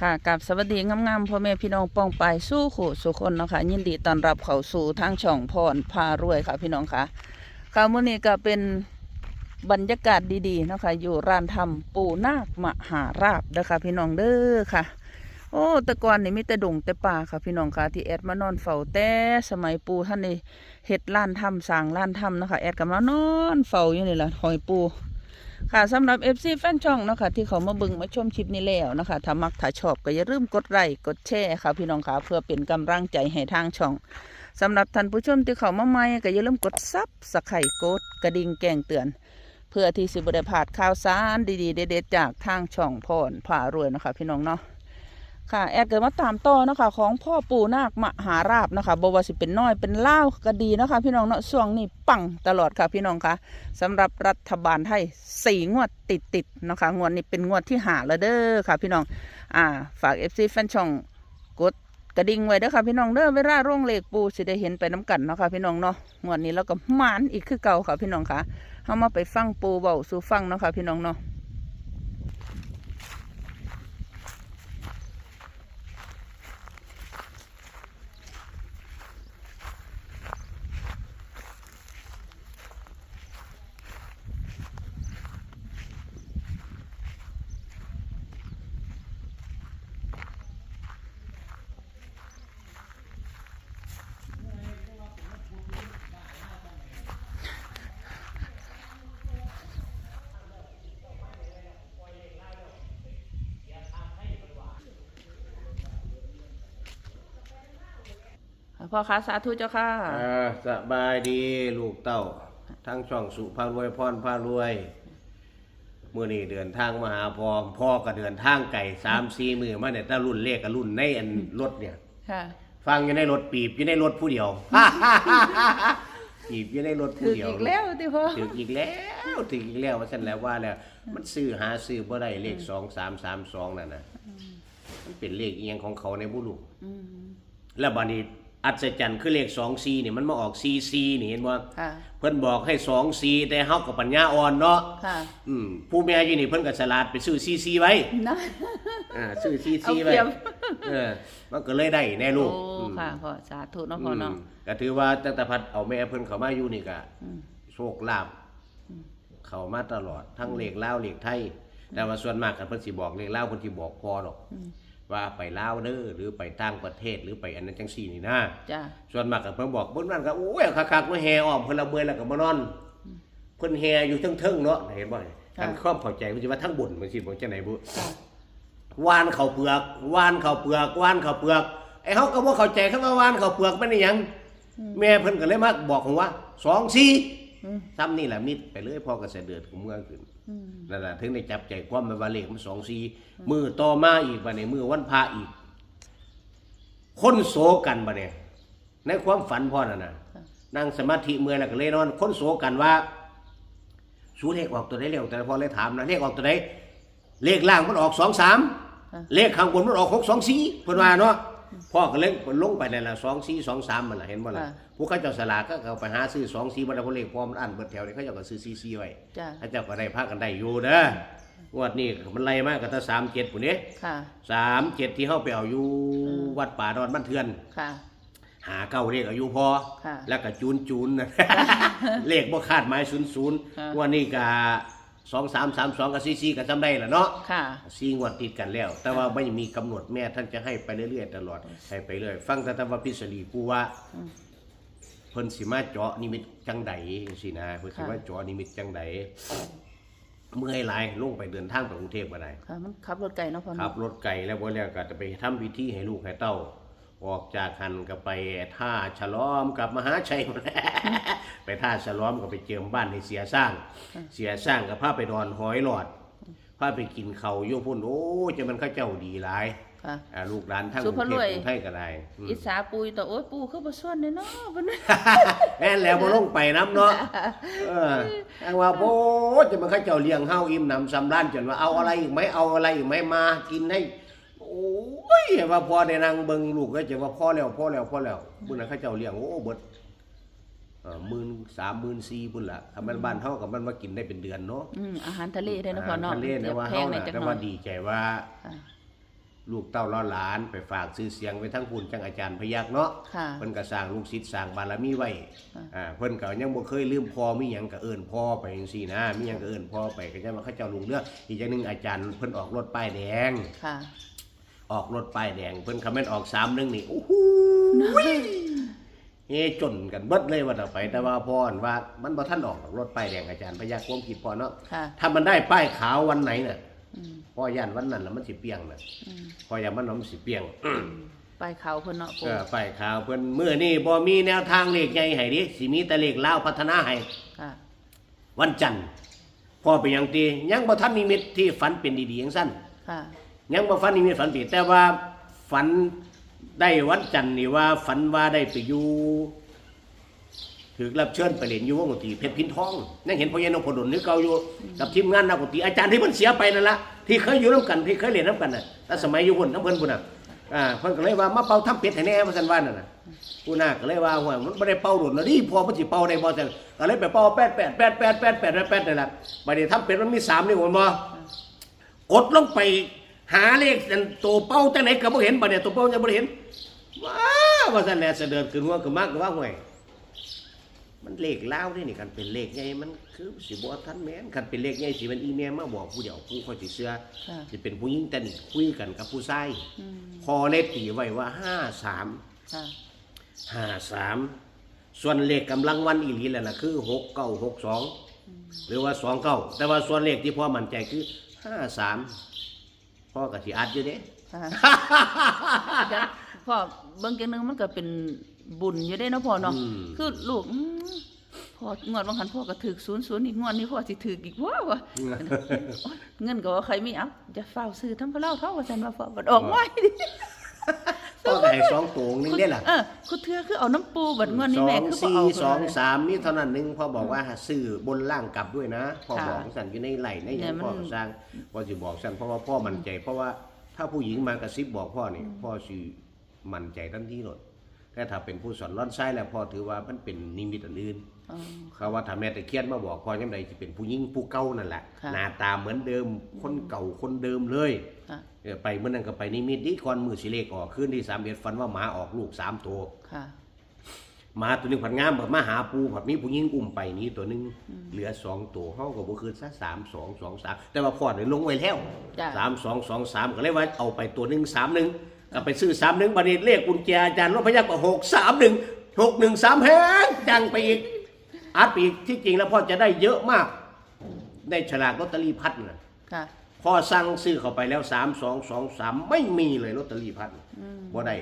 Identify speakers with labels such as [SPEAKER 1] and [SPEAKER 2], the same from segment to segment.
[SPEAKER 1] ค่ะกับสวัสดีงามๆพ่อแม่พี่น้องป้องไปสู้ขู่สุคนเนาะค่ะยินดีต้อนรับเข้าสู่ทางช่องพรพารวยค่ะพี่น้องค่ะค่ะมื้อนี้ก็เป็นบรรยากาศดีๆเนาะค่ะอยู่ร้านทำปูนาคมหาราบเด้อค่ะพี่น้องเด้อค่ะ โอ้ต่ก่อนนี่มีแต่ดงแต่ป่าค่ะพี่น้องค่ะที่แอดมานอนเฝ้าแต่สมัยปูท่านนี่เฮ็ดร้านทำสร้างร้านทำนะคะแอดก็มานอนเฝ้าอยู่นี่แหละหอยปู ค่ะสำหรับ FC แฟนช่องเนาะค่ะที่เขามาบึงมาชมคลิปนี้แล้วนะคะถ้ามักถ้าชอบก็อย่าลืมกดไลค์กดแชร์ค่ะพี่น้องค่ะเพื่อเป็นกำลังใจให้ทางช่องสำหรับท่านผู้ชมที่เขามาใหม่ก็อย่าลืมกดซับสไครต์กดกระดิ่งแจ้งเตือน เพื่อที่สิบได้พลาดข่าวสารดีๆเด็ดๆจากทางช่องพรผ่ารวยเนาะคะพี่น้องเนาะ ค่ะแอดเกิดมาตามต่อนะคะของพ่อปู่นาคมหาราบนะคะบว่าสิเป็นน้อยเป็นเล่าก็ดีนะคะ พี่น้องเนาะช่วงนี้ปังตลอดค่ะพี่น้องคะสำหรับรัฐบาลไทยสี่งวดติดติดๆนะคะงวดนี้เป็นงวดที่หาแล้วเด้อค่ะ พี่น้องอ่าฝากเอฟซีแฟนช่องกดกระดิ่งไว้เด้อค่ะพี่น้องเด้อเวลาร่วงเลขปูสิได้เห็นไปน้ำกันเนาะค่ะพี่น้องเนาะงวดนี้เราก็มานอีกคือเก่าค่ะพี่น้องค่ะเอามาไปฟังปูเบาสู่ฟังเนาะค่ะพี่น้องเนาะ พ่อค้าสาธุเจ้าค่ะ
[SPEAKER 2] อ่าสบายดีลูกเต้า ทั้งช่องสุพารวยพรพารวยมื่อนี้เดินทางมาหาพอพ่อก็เดินทางไก่สามสี่มือมาเนี่ยถ้ารุ่นเลขกับรุ่นในอันรถเนี่ย
[SPEAKER 1] ค่ะ
[SPEAKER 2] ฟังอยู่ในรถปีบอยู่ในรถผู้เดียว ปีบอยู่ในรถ
[SPEAKER 1] ถื
[SPEAKER 2] ผู้
[SPEAKER 1] อ
[SPEAKER 2] เดียว
[SPEAKER 1] อีกแล้วที่พ่อ
[SPEAKER 2] ถึงอีกแล้วถึงอีกแล้วว่าฉันแล้วว่าแล้ว มันซื้อหาซื้อบ่ได้เลขสองสามสามสองนั่นนะมันเป็นเลขเอียงของเขาในบุรุษ
[SPEAKER 1] อืม
[SPEAKER 2] แล้วบัดนี้ อัศจรรย์คือเลขสองซีนี่มันมาออกซีซีนี่เห็นบ่
[SPEAKER 1] ค่ะ
[SPEAKER 2] เพิ่นบอกให้สองซีแต่เฮากับปัญญาอ่อนเนาะ
[SPEAKER 1] ค่ะ
[SPEAKER 2] อืมผู้แม่อยู่นี่เพิ่นก็ฉลาดไปซื้อซีซีไว้
[SPEAKER 1] นะ
[SPEAKER 2] อ่าซื้อซี
[SPEAKER 1] เอา
[SPEAKER 2] ซี
[SPEAKER 1] เป
[SPEAKER 2] ไว้
[SPEAKER 1] รียบ
[SPEAKER 2] เออมันก็เลยได้แน่ลูก
[SPEAKER 1] โอ้
[SPEAKER 2] อืม
[SPEAKER 1] ค่ะพ่อสาธุเนาะพ่อเนาะ
[SPEAKER 2] อืมก็ถือว่าตั้งแต่พัดเอาแม่เพิ่นเข้ามาอยู่นี่ก็
[SPEAKER 1] อืม
[SPEAKER 2] โชคลาภเข้ามาตลอดทั้งเลขลาวเลขไทยแต่ว่าส่วนมากกันเพิ่นสิบอกเลขลาวเพิ่นสิบอกพอดอก
[SPEAKER 1] อืม
[SPEAKER 2] ว่าไปลาวเด้อหรือไปต่างประเทศหรือไปอันนั้นจังซี่นี่นะ
[SPEAKER 1] จ้า
[SPEAKER 2] ส่วนมากก็เพิ่นบอกเพิ่นนั่นก็โอ้ยคักๆมาแห่อ้อมเพิ่นละเมื่อยแล้วก็มานอนเพิ่นแห่อยู่เทิงๆเนาะเห็นบ่การครอบเข้าใจเพิ่นสิว่าทั้งบุญมันสิบ่จังได๋บุ
[SPEAKER 1] ค่ะ
[SPEAKER 2] วานข้าวเปลือกวานข้าวเปลือกวานข้าวเปลือกไอ้เฮาก็บ่เข้าใจคำว่าวานข้าวเปลือกมันอีหยังแม่เพิ่นก็เลยมาบอกผมว่า2 4
[SPEAKER 1] อืม
[SPEAKER 2] ซ้ำนี่แหละมิดไปเลยพอก็เสด็จของเมืองขึ้น
[SPEAKER 1] อืม
[SPEAKER 2] นั่นน่ะถึงได้จับใจความมันว่าเลขมัน2 4มือต่อมาอีกบัดนี้มือวันพระอีก คนโศกันบัดนี้ในความฝันพ่อน่ะนะ
[SPEAKER 1] ค่ะ
[SPEAKER 2] นั่งสมาธิเมื่อยแล้วก็เลยนอน คนโศกันว่าสูเลขออกตัวไหนเร็วแต่พอเลยถามนะเลขออกตัวไหนเลขล่างมันออกสองสาม
[SPEAKER 1] ค่ะ
[SPEAKER 2] เลขข้างบนมันออกหกสองสี่เพิ่นว่าเนาะ พ่อก็เล่นลงไปในละสองสี่สองสามมันละเห็นบ่ล่ะ
[SPEAKER 1] ค่ะ
[SPEAKER 2] ผู้เขาเจ้าสลากก็เอาไปหาซื้อสองสี่บ่ได้เพราะเลขพอมันอันเบิดแถวนี่เขาเจ้าก็ซื้อสี่สี่ไว้
[SPEAKER 1] จ้า
[SPEAKER 2] เขาเจ้าก็ได้พากันได้อยู่เด้องวดนี้มันไล่มากกับถ้าสามเจ็ดปุ่นนี้
[SPEAKER 1] ค่ะ
[SPEAKER 2] สามเจ็ดที่เฮาไปเอาอยู่วัดป่าดอนบ้านเทือน
[SPEAKER 1] ค่ะ
[SPEAKER 2] หาเก้าเลขอายุพอ
[SPEAKER 1] ค่ะ
[SPEAKER 2] แล้วก็จูนจูนนะเลขบ่คาดหมายศูนย์ศูนย์
[SPEAKER 1] ค่ะ
[SPEAKER 2] วันนี้ก็ สองสามสามสองกับสี่สี่ก็จำได้แหละเนาะ
[SPEAKER 1] ค่ะ
[SPEAKER 2] สี่งวดติดกันแล้ว แต่ว่าไม่มีกำหนดแม่ท่านจะให้ไปเรื่อยๆตลอดให้ไปเรื่อยฟังแต่ตว่าพิสดีกูว่า
[SPEAKER 1] อืม
[SPEAKER 2] เพิ่นสิมาเจาะนิมิตจังใดสินะเพิ่นสิ
[SPEAKER 1] ค่ะ
[SPEAKER 2] มาเจาะนิมิตจังใดเมื่อยหลายลงไปเดินทางไปกรุงเทพบ่ได้
[SPEAKER 1] ค่ะ มันขับรถไกลเนาะพ่อ
[SPEAKER 2] ขั
[SPEAKER 1] เนาะ
[SPEAKER 2] บรถไกลแล้วบ่แล้วก็จะไปทำพิธีให้ลูกให้เต้า ออกจากหันก็ไปท่าฉลอมกลับมหาชัย ไปท่าฉลอมก็ไปเจิมบ้านให้เสียสร้าง เสียสร้างก็พาไปนอนหอยหลอดพาไปกินเขาวอยู่พุ่นโอ้จะมันเข้าเจ้าดีหลาย
[SPEAKER 1] ค่ะ
[SPEAKER 2] อ่าลูกหลานทั้ง
[SPEAKER 1] สุ
[SPEAKER 2] ก
[SPEAKER 1] ภา
[SPEAKER 2] รุ
[SPEAKER 1] พ
[SPEAKER 2] ง
[SPEAKER 1] ร
[SPEAKER 2] เท
[SPEAKER 1] วย
[SPEAKER 2] พกรุงไทยก็ได้อืม
[SPEAKER 1] อิสาปุยต่อโอ้ยปูคือบ่ส่วนเนาะบ่นะ
[SPEAKER 2] แม่นแล้วบ่ลงไปน้ำเนาะเออแต่ว่าโอ้จะมันเข้าเจ้าเลี้ยงเฮาอิ่มหนำสำราญจนว่าเอาอะไรอีกไหมเอาอะไรอีกไหมมากินให้โอ้ยว่าพอได้นั่งเบิ่งลูกก็จะว่าพอแล้วพอแล้วพอแล้วมื้อนั้นเขาเจ้าเลี้ยงโอ้เบิดเอ่อ หมื่นสามหมื่นสี่พุ่นล่ะถ้ามันบ้านเฮากับมันมากินได้เป็นเดือนเนาะ
[SPEAKER 1] อืมอาหารทะเลได้เนาะพ่อเนาะ
[SPEAKER 2] ทะเลแต่ว่า
[SPEAKER 1] แพ
[SPEAKER 2] เฮาง
[SPEAKER 1] หน่อ
[SPEAKER 2] น่ะ
[SPEAKER 1] ยจัก
[SPEAKER 2] แต่
[SPEAKER 1] หน่อ
[SPEAKER 2] ว่ายดีใจว่า
[SPEAKER 1] ค่ะ
[SPEAKER 2] ลูกเต้าล้อหลานไปฝากซื้อเสียงไว้ทั้งคุณจังอาจารย์พยักเนาะ
[SPEAKER 1] ค่ะ
[SPEAKER 2] เพิ่นก็สร้างลูกศิษย์สร้างบารมีไว้
[SPEAKER 1] ค่ะ
[SPEAKER 2] อ่าเพิ่นก็ยังบ่เคยลืมพ่อมีหยังก็เอิ้นพ่อไปจังซี่นะมีหยังก็เอิ้นพ่อไปก็จะมาเขาเจ้าลุงเรื่องอีกอย่างหนึงอาจารย์เพิ่นออกรถป้ายแดง
[SPEAKER 1] ค่ะ
[SPEAKER 2] ออกรถป้ายแดงเพิ่นคอมเมนต์ออก3นึงนี่โอ้โห เฮจนกันเบิดเลยว่าต่อไป แต่ว่าพ่ออั่นว่ามันบ่ทันออกหรอกรถป้ายแดงอาจารย์พยักความคิดพ่อเนาะ
[SPEAKER 1] ค่ะ
[SPEAKER 2] ถ้ามันได้ป้ายขาววันไหนน่ะ
[SPEAKER 1] อืม
[SPEAKER 2] พ่อย่านวันนั้นน่ะมันสิเปียงน่ะ
[SPEAKER 1] อืม
[SPEAKER 2] พ่อย่านมันน่ะมันสิเปียง
[SPEAKER 1] ไปเขาเพิ่นเนาะปู
[SPEAKER 2] เออป้ายขาวเพิ่นมื้อนี้บ่มีแนวทางเลขใหญ่ให้ดิสิมีแต่เลขลาวพัฒนาให้
[SPEAKER 1] ค่ะ
[SPEAKER 2] วันจันทร์พ่อไปยังตียังบ่ทันนิมิตที่ฝันเป็นดีๆอย่างสั้น
[SPEAKER 1] ค่ะ
[SPEAKER 2] ยังบ่ฝันนิมิตฝันผิดแต่ว่าฝัน ได้วันจันทร์นี่ว่าฝันว่าได้ไปอยู่ถือรับเชิญไปเรียนอยู่วงดนตีเพชรพินทองนั่งเห็นพ่อใหญ่นพดลนึกเกาอยู่กับทีมงานนักดตีอาจารย์ที่มันเสียไปนั่นละที่เคยอยู่น้ำกันที่เคยเรียนน้ำกันน่ะแต่สมัยอยู่บนน้ำเพิ่นพุ่นน่ะอ่าเพิ่นก็เลยว่ามาเป่าทำเพชรให้แน่ว่าซั่นวานนน่ะกูน่าก็เลยว่าหัวมันไม่ได้เป่าโดนนะนี่พอมันสิเป่าได้บอซั่นก็เลยไปเป่าแปดแปดแปดแปดแปดแปดแปดนั่นล่ะบัดนี้ทำเพชรมันมีสา3นี่โหนบ่กดลงไป หาเลขอันตัวเป้าจังไหนก็บ่เห็นบัดเนี่ยตัวเป้ายังบ่ได้เห็นว้าว่าซั่นแหละเสด็จขึ้นหัวขึ้นมากก็ว่าห่วยมันเลขลาวนี่นี่กันเป็นเลขใหญ่มันคือสิบ่ทันแม่นคันเป็นเลขใหญ่สิมันอีเมลมาบอกผู้เดียวผู้ค่อยสิเชื่อ
[SPEAKER 1] ค่ะ
[SPEAKER 2] สิเป็นผู้หญิงแต่นี่คุยกันกับผู้ชาย
[SPEAKER 1] อืม
[SPEAKER 2] พอเลขตีไว้ว่า53
[SPEAKER 1] ค่ะ
[SPEAKER 2] 53ส่วนเลขกำลังวันอีหลีแล้วน่ะคือ6962หรือว่า29แต่ว่าส่วนเลขที่พ่อมั่นใจคือ53 พ่อก็สิอัดอยู่เด้
[SPEAKER 1] ค่ะจ้ะพ่อเบิ่งจังหนึงมันก็เป็นบุญอยู่ได้เนาะพ่อเนาะ
[SPEAKER 2] อืม
[SPEAKER 1] คือลูกอืมพ่องวดบางคันพ่อก็ถึก00อีกงวดนี้พ่อสิถึกอีกว้าวะโอ๊ยเงินก็ว่าใครมีเอ้าจะเฝ้าซื้อทั้งพะเล่าเท่าว่าซั่นว่าพ่อบัดออกไว้ดิ
[SPEAKER 2] พ่อ ก็ให้สองตัวนึงได้ล่ะ
[SPEAKER 1] เออคุณเทือคือเอาน้ำปูบัดงวดนี้
[SPEAKER 2] สอ
[SPEAKER 1] แม่
[SPEAKER 2] ง
[SPEAKER 1] คือบ่
[SPEAKER 2] สี่
[SPEAKER 1] เอา
[SPEAKER 2] สอง
[SPEAKER 1] เพิ่นว่า
[SPEAKER 2] สามนี่เท่านั้นหนึงพ่อบอกว่าซื้อบนล่างกลับด้วยนะพ่อ
[SPEAKER 1] ค่ะ
[SPEAKER 2] บอกสั่นอยู่ในไหลในห
[SPEAKER 1] เนี่
[SPEAKER 2] ยั
[SPEAKER 1] ย
[SPEAKER 2] ง
[SPEAKER 1] มัน
[SPEAKER 2] พ่อก็สร้างพ่อสิบอกสั่นเพราะว่าพ่อมั่นใจ เพราะว่าถ้าผู้หญิงมากระซิบบอกพ่อนี่พ่อสิมั่นใจทันทีหมดแต่ถ้าเป็นผู้สอนร้อนไส้แล้วพ่อถือว่ามันเป็นนิมิตอันอื่น
[SPEAKER 1] อ๋อ
[SPEAKER 2] เขาว่าถ้าแม่ตะเคียนมาบอกพ่อยามใดสิเป็นผู้หญิงผู้เก่านั่นแหละ
[SPEAKER 1] ค่ะ
[SPEAKER 2] หน้าตาเหมือนเดิมคนเก่าคนเดิมเลย
[SPEAKER 1] ค่ะ
[SPEAKER 2] เออ ไปเมื่อนั้นก็ไปนิมิตดีก่อนมือสิเลขออกขึ้นที่สามเอ็ดฟันว่าหมาออกลูกสามตัว
[SPEAKER 1] ค่ะ
[SPEAKER 2] หมาตัวหนึงผัดงามแบบมาหาปูผัดมีผู้หญิงอุ้มไปนี้ตัวหนึงเหลือสองตัวห้องก็บ่คืนซะสามสองสองสามแต่ว่าพอดลงไว้แล้ว
[SPEAKER 1] จ้ะ
[SPEAKER 2] สามสองสองสามก็เลยว่าเอาไปตัวหนึ่งสามหนึ่งก็ไปซื้อสามหนึ่งบัดนี้เลขกุญแจอาจารย์รถพยักก็หกสามหนึ่งหกหนึ่งสามแพงจังไปอีกอัดไปอีกที่จริงแล้วพ่อจะได้เยอะมาก ได้ฉลากลอตเตอรี่พัดนะ
[SPEAKER 1] ค่ะ
[SPEAKER 2] พ่อสั่งซื้อเข้าไปแล้วสามสองสองสามไม่มีเลยลอตเตอรี่พัด
[SPEAKER 1] อืม
[SPEAKER 2] บ่ได้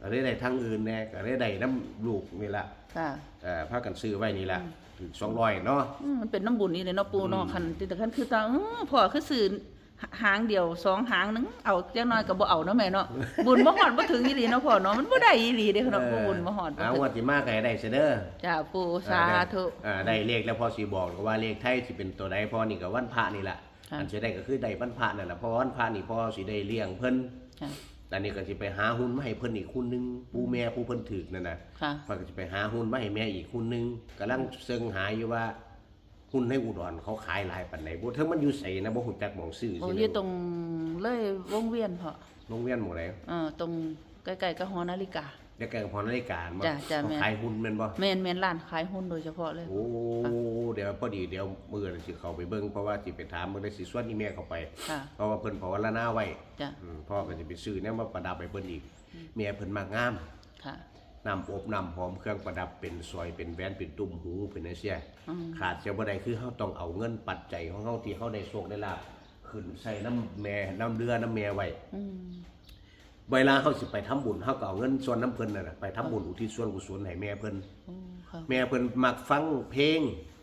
[SPEAKER 2] ก็ได้ได้ทั้งอื่นแน่ก็ได้ได้น้ำลูกนี่ละ
[SPEAKER 1] ค่ะ
[SPEAKER 2] เอ่อพากันซื้อไว้นี่ละถึงสองร้อยเนาะ
[SPEAKER 1] อืมมันเป็นน้ำบุญนี่เลยเนาะปูเนาะคันแต่คันคือตาอื้อพ่อคือสื่อหางเดียวสองหางหนึงเอาจังน้อยก็บ่เอาเนาะแม่เนาะบุญบ่ฮอดบ่ถึงอีหลีเนาะพ่อเนาะมันบ่ได้อีหลีเด้อเนาะบ่บุญบ่ฮอดบ่
[SPEAKER 2] เอา
[SPEAKER 1] ถึง
[SPEAKER 2] วัติมาไก่ได้เสยเด้อ
[SPEAKER 1] จ้าปูสาธุ
[SPEAKER 2] อ่าได้เลขแล้วพอสีบอกว่าเลขไทยสิเป็นตัวใดพอนี่ก็วันพระนี่แหละ
[SPEAKER 1] ค่ะ
[SPEAKER 2] อันจะได้ก็คือได้วันพระนั่นแหละเพราะว่าวันพระนี่พอสิได้เลี้ยงเพิ่น
[SPEAKER 1] ค่ะ
[SPEAKER 2] แต่นี่ก็สิไปหาหุ้นมาให้เพิ่นอีกหุ้นหนึงผู้แม่ผู้เพิ่นถึกนั่นน่ะ
[SPEAKER 1] ค่ะ
[SPEAKER 2] พอก็จะไปหาหุ้นมาให้แม่อีกหุ้นหนึงกำลังเซิงหาอยู่ว่าหุ้นในอุดรเขาขายหลายปานใดบ่เทิงมันอยู่ไสนะบ่ฮู้จักหม่องซื้อ
[SPEAKER 1] โอ้
[SPEAKER 2] สิ
[SPEAKER 1] อยู่ตรงเลยวงเวียนพ่อ
[SPEAKER 2] โรงเรียนหม่องใด
[SPEAKER 1] เออตรงใกล้ๆกับหอนาฬิกา
[SPEAKER 2] เดี๋ยวแกก็พอนาฬิกาบ่
[SPEAKER 1] จ้ะจ้ะ
[SPEAKER 2] เขา
[SPEAKER 1] แม่
[SPEAKER 2] ขายหุ้นแม่นบ่
[SPEAKER 1] แม่นแม่นร้านขายหุ้นโดยเฉพาะเลย
[SPEAKER 2] โอ้เดี๋ยวพอดีเดี๋ยวมือสิเข้าไปเบิ่งเพราะว่าสิไปถามมื้อได้สิส่วนอีเมลเข้าไป
[SPEAKER 1] ค่ะ
[SPEAKER 2] เพราะว่าเพิ่นภาวนาไว้
[SPEAKER 1] จ้ะ
[SPEAKER 2] อืมพ่อก็จะไปซื้อแนวมาประดับให้เพิ่นอีกเมียเพิ่นมากงาม
[SPEAKER 1] ค่ะ
[SPEAKER 2] น้ำอบน้ำหอมเครื่องประดับเป็นสร้อยเป็นแหวนเป็นตุ้มหูเป็นอะไรเสีย
[SPEAKER 1] อืม
[SPEAKER 2] ขาดเสียบ่ได้คือเฮาต้องเอาเงินปัจจัยของเฮาที่เฮาได้โชคได้ลาภขึ้นใส่น้ำแม่น้ำเรือน้ำแม่ไว้
[SPEAKER 1] อืม
[SPEAKER 2] เวลาเฮาสิไปทำบุญเฮาก็เอาเงินส่วนน้ำเพิ่นนั่นน่ะไปทำบุญอุทิศส่วนกุศลให้แม่เพิ่น
[SPEAKER 1] โอ้ค่ะ
[SPEAKER 2] แม่เพิ่นมักฟังเพลง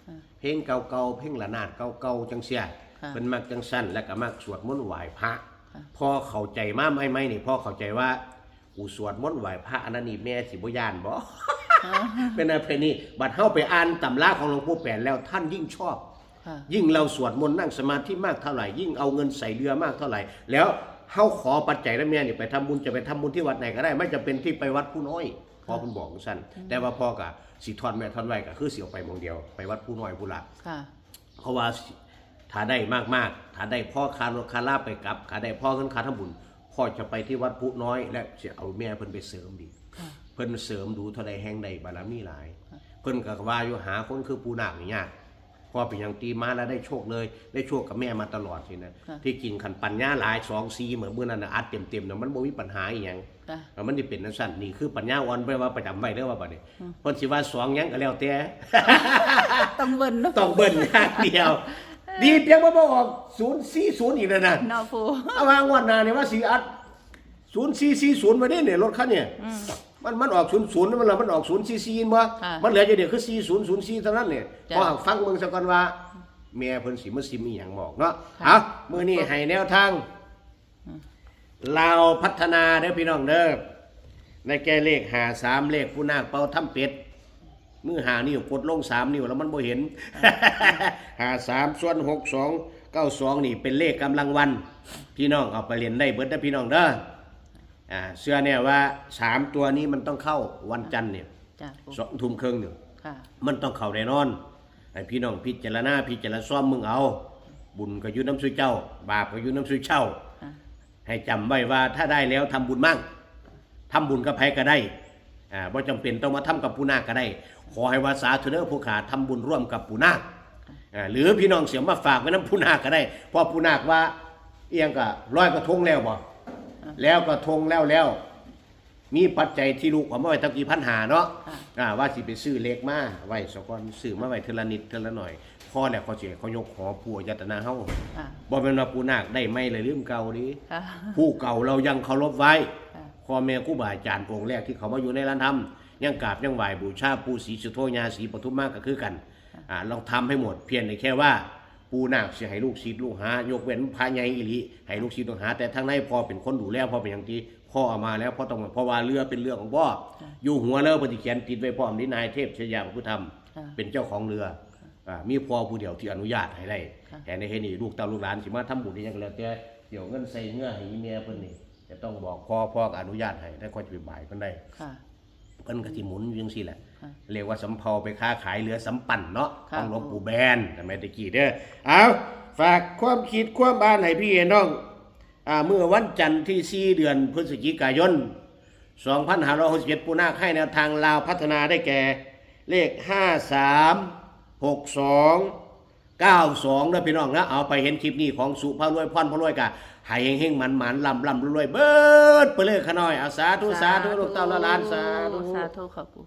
[SPEAKER 1] ค่ะ
[SPEAKER 2] เพลงเก่าๆเพลงละนาดเก่าๆจังเสีย
[SPEAKER 1] ค่ะ
[SPEAKER 2] เพิ่นมักจังสั้นแล้วก็มักสวดมนต์ไหว้พระ
[SPEAKER 1] ค่ะ
[SPEAKER 2] พ่อเข้าใจมาไหมไหมนี่พ่อเข้าใจว่ากูสวดมนต์ไหว้พระอันนั้นนี่แม่สิบ่ย่านบ่เป็นอะไรนี่ บัดเฮาไปอ่านตำราของหลวงปู่แปนแล้วท่านยิ่งชอบ
[SPEAKER 1] ค่ะ
[SPEAKER 2] ยิ่งเราสวดมนต์นั่งสมาธิมากเท่าไหร่ ยิ่งเอาเงินใส่เรือมากเท่าไหร่ แล้ว เฮาขอปัจจัยแล้วแม่นี่ไปทำบุญจะไปทำบุญที่วัดไหนก็ได้ ไม่จำเป็นที่ไปวัดผู้น้อยพ่อคุณบอกสั้นแต่ว่าพ่อก็สิทอนแม่ทอนไว้ก็คือสิเอาไปหมองเดียวไปวัดผู้น้อยผู้หลัก
[SPEAKER 1] ค่ะ
[SPEAKER 2] เพราะว่าถ้าได้มากๆถ้าได้พ่อคารถคาลาบไปกลับถ้าได้พ่อเงินคาทำบุญพ่อจะไปที่วัดพุน้อย และจะเอาแม่เพิ่นไปเสริมดี
[SPEAKER 1] ค่ะ
[SPEAKER 2] เพิ่นเสริมดูเท่าใดแห่งใดบารมีหลาย
[SPEAKER 1] ค่ะ
[SPEAKER 2] เพิ่นก็ว่าอยู่หาคนคือปูนาคนี่ยาก พอเป็นอย่างตีมาแล้วได้โชคเลย ได้โชคกับแม่มาตลอดสินะ
[SPEAKER 1] ค่ะ
[SPEAKER 2] ที่กินขันปัญญาหลายสองซีเหมือนเมื่อนั้นน่ะอัดเต็มๆน่ะมันบ่มีปัญหาอีหยัง
[SPEAKER 1] ค่ะ
[SPEAKER 2] แล้วมันสิเป็นจังซั่นนี่คือปัญญาอ่อนไปว่าประจำไว้เด้อว่าบัดนี้
[SPEAKER 1] อืม
[SPEAKER 2] เพิ่นสิว่าสองหยังก็แล้วแต่
[SPEAKER 1] ต้องเบิ่นเนาะ
[SPEAKER 2] ต้องเบิ่นอย่างเดียว ดีเพียงว่าบ่ออก040อีกแล้วนะ
[SPEAKER 1] เนาะปู
[SPEAKER 2] เอาวางวันหน้าเนี่ยว่าสิอัด0440มาเด้เนี่ยรถคันเนี่ย
[SPEAKER 1] อื ม
[SPEAKER 2] มันมันออก00มันละมันออก044บ่
[SPEAKER 1] ค่ะ
[SPEAKER 2] มันเหลืออยู่เดียวคือ4004เท่านั้นเนี่ย
[SPEAKER 1] จ้ะ
[SPEAKER 2] พอฟังเบิ่งซะก่อนว่าแม่เพิ่นสิมาซิมอีหยังบอกเนาะ
[SPEAKER 1] ค่ะ
[SPEAKER 2] เอามื้อนี้ให้แนวทางลาวพัฒนาเด้อพี่น้องเด้อในแก่เลขหาสามเลขผู้นาคเป่าถ้ำเป็ดมือหานิ้วกดลงสามนิ้วแล้วมันบ่เห็นหาสามส่วนหกสองเก้าสองนี่เป็นเลขกำลังวัน พี่น้องเอาไปเรียนได้เบิดนะพี่น้องเด้อ อ่าเชื่อเนี่ยว่าสามตัวนี้มันต้องเข้าวันจันทร์เนี่ย
[SPEAKER 1] จ้ะปู
[SPEAKER 2] สองทุ่มครึ่งเนี่ย
[SPEAKER 1] ค่ะ
[SPEAKER 2] มันต้องเข้าแน่นอนให้พี่น้องพิจารณาพิจารณาซ่อมมึงเอา บุญก็อยู่น้ำซุเจ้า บาปก็อยู่น้ำซุเจ้า
[SPEAKER 1] ค่ะ
[SPEAKER 2] ให้จำไว้ว่าถ้าได้แล้วทำบุญมั่งทำบุญกับใครก็ได้อ่าบ่จำเป็นต้องมาทำกับผู้นาคก็ได้ ขอให้วาสาธุเด้อผู้ขาทำบุญร่วมกับผู้นาคอ่าหรือพี่น้องเสียมาฝากไว้น้ำผู้นาคก็ได้เพราะผู้นาคว่าเอียงก็ร้อยกระทงแล้วบ่ แล้วกระทงแล้วแล้ว มีปัจจัยที่ลูกผมเอาไว้ตั้งกี่พันหาเนาะ
[SPEAKER 1] ค่ะ
[SPEAKER 2] อ่าว่าสิไปซื้อเล็กมาไว้สกอนซื้อมาไว้เทอละนิดเทอละหน่อยพ่อเนี่ยเขาเสียเขายกขอผัวยัตนาเฮา
[SPEAKER 1] ค่ะ
[SPEAKER 2] บ่เป็นว่าผู้นาคได้ไม่เลยลืมเก่าดิ
[SPEAKER 1] ค่ะ
[SPEAKER 2] ผู้เก่าเรายังเคารพไว้
[SPEAKER 1] ค่ะ
[SPEAKER 2] พ่อแม่ครูบาอาจารย์องค์แรกที่เขามาอยู่ในร้านทำยังกราบยังไหว้บูชาปู่ศรีสุโธญาศรีปทุมมาก็คือกันอ่าเราทำให้หมดเพียงแต่แค่ว่า ปูนาคสิให้ลูกศิษย์ลูกหายกเว้นพระใหญ่อิริให้ลูกศิษย์ลูกหา แต่ทางในพ่อเป็นคนดูแลพ่อเป็นอย่างที่พ่อเอามาแล้วพ่อต้องเพราะว่าเรือเป็นเรือของพ่ออยู่หัวเรือปฏิเขียนติดไว้พร้อมที่นายเทพชยาผู้ทำ
[SPEAKER 1] ค่ะ
[SPEAKER 2] เป็นเจ้าของเรืออ่ามีพ่อผู้เดียวที่อนุญาตให้ได้
[SPEAKER 1] ค่ะ
[SPEAKER 2] แต่ในเฮดนี่ลูกเต้าลูกหลานสิมาทำบุญนี่ยังก็แล้วแต่เดี๋ยวเงินใส่เงื่อให้อีเมียเพิ่นนี่จะต้องบอกพ่อพ่อก็อนุญาตให้ถ้าค่อยจะไปบ่ายเพิ่นได้
[SPEAKER 1] ค่ะ
[SPEAKER 2] เพิ่นก็สิหมุนอยู่จังซี่แหละ
[SPEAKER 1] ค่ะ
[SPEAKER 2] เรียกว่าสำเภาไปค้าขายเรือสำปั่นเนาะ
[SPEAKER 1] ค่ะ
[SPEAKER 2] ต้องหลวงปู่แบนทำไมตะกี้เด้อเอาฝากความคิดความบ้านให้พี่น้องอ่าเมื่อวันจันทร์ที่ 4 เดือนพฤศจิกายน 2567ปูนาคให้แนวทางลาวพัฒนาได้แก่ เลข 53 62 92นะพี่น้องนะเอาไปเห็นคลิปนี้ของสุภาพรวยพรพรวยกะให้เฮงๆมันมันๆลำลำรวยๆเบิดไปเลยขะน้อยเอาสาธุสาธุลูกเต้าละล้านสาธุ
[SPEAKER 1] สาธุค่ะปู